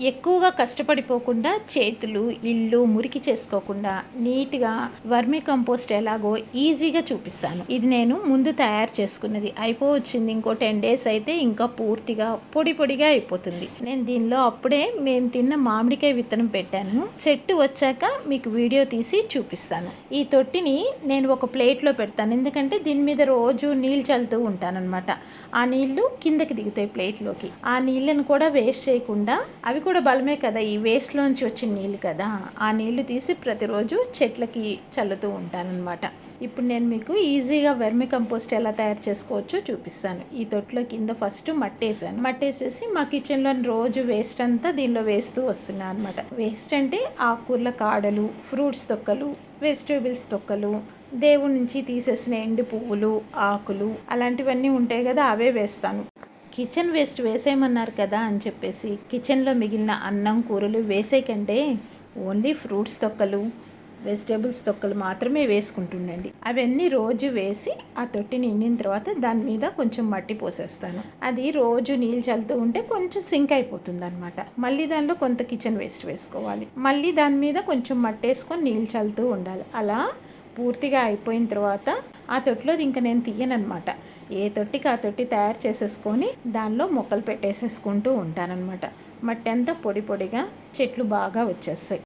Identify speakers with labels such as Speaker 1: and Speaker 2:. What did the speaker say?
Speaker 1: ఎక్కువగా కష్టపడిపోకుండా చేతులు ఇల్లు మురికి చేసుకోకుండా నీట్గా వర్మి కంపోస్ట్ ఎలాగో ఈజీగా చూపిస్తాను. ఇది నేను ముందు తయారు చేసుకున్నది. అయిపోవచ్చింది ఇంకో టెన్ డేస్ అయితే ఇంకా పూర్తిగా పొడి పొడిగా అయిపోతుంది. నేను దీనిలో అప్పుడే మేము తిన్న మామిడికాయ విత్తనం పెట్టాను. చెట్టు వచ్చాక మీకు వీడియో తీసి చూపిస్తాను. ఈ తొట్టిని నేను ఒక ప్లేట్లో పెడతాను. ఎందుకంటే దీని మీద రోజు నీళ్ళు చల్లుతూ ఉంటానన్నమాట. ఆ నీళ్ళు కిందకి దిగుతాయి ప్లేట్లోకి. ఆ నీళ్ళను కూడా వేస్ట్ చేయకుండా అవి కూడా బలమే కదా ఈ వేస్ట్లోంచి వచ్చిన నీళ్ళు కదా. ఆ నీళ్ళు తీసి ప్రతిరోజు చెట్లకి చల్లుతూ ఉంటానన్నమాట. ఇప్పుడు నేను మీకు ఈజీగా వెర్మి కంపోస్ట్ ఎలా తయారు చేసుకోవచ్చో చూపిస్తాను. ఈ తొట్లో కింద ఫస్ట్ మట్టేసాను. మట్టేసేసి మా కిచెన్లో రోజు వేస్ట్ అంతా దీనిలో వేస్తూ వస్తున్నాను అనమాట వేస్ట్ అంటే ఆకుకూరల కాడలు ఫ్రూట్స్ తొక్కలు వెజిటేబుల్స్ తొక్కలు దేవుడి నుంచి తీసేసిన ఎండు పువ్వులు ఆకులు అలాంటివన్నీ ఉంటాయి కదా అవే వేస్తాను. కిచెన్ వేస్ట్ వేసేయమన్నారు కదా అని చెప్పేసి కిచెన్లో మిగిలిన అన్నం కూరలు వేసే కంటే ఓన్లీ ఫ్రూట్స్ తొక్కలు వెజిటేబుల్స్ తొక్కలు మాత్రమే వేసుకుంటుండండి. అవన్నీ రోజు వేసి ఆ తొట్టి నిండిన తర్వాత దాని మీద కొంచెం మట్టి పోసేస్తాను. అది రోజు నీళ్ళు చల్లుతూ ఉంటే కొంచెం సింక్ అయిపోతుంది అనమాట మళ్ళీ దానిలో కొంత కిచెన్ వేస్ట్ వేసుకోవాలి. మళ్ళీ దాని మీద కొంచెం మట్టి వేసుకొని నీళ్ళు చల్లుతూ ఉండాలి. అలా పూర్తిగా అయిపోయిన తర్వాత ఆ తొట్టిలో ఇంకా నేను తీయనమాట ఏ తొట్టికి ఆ తొట్టి తయారు చేసేసుకొని దానిలో మొక్కలు పెట్టేసేసుకుంటూ ఉంటానన్నమాట. మట్టి అంతా పొడి పొడిగా చెట్లు బాగా వచ్చేస్తాయి.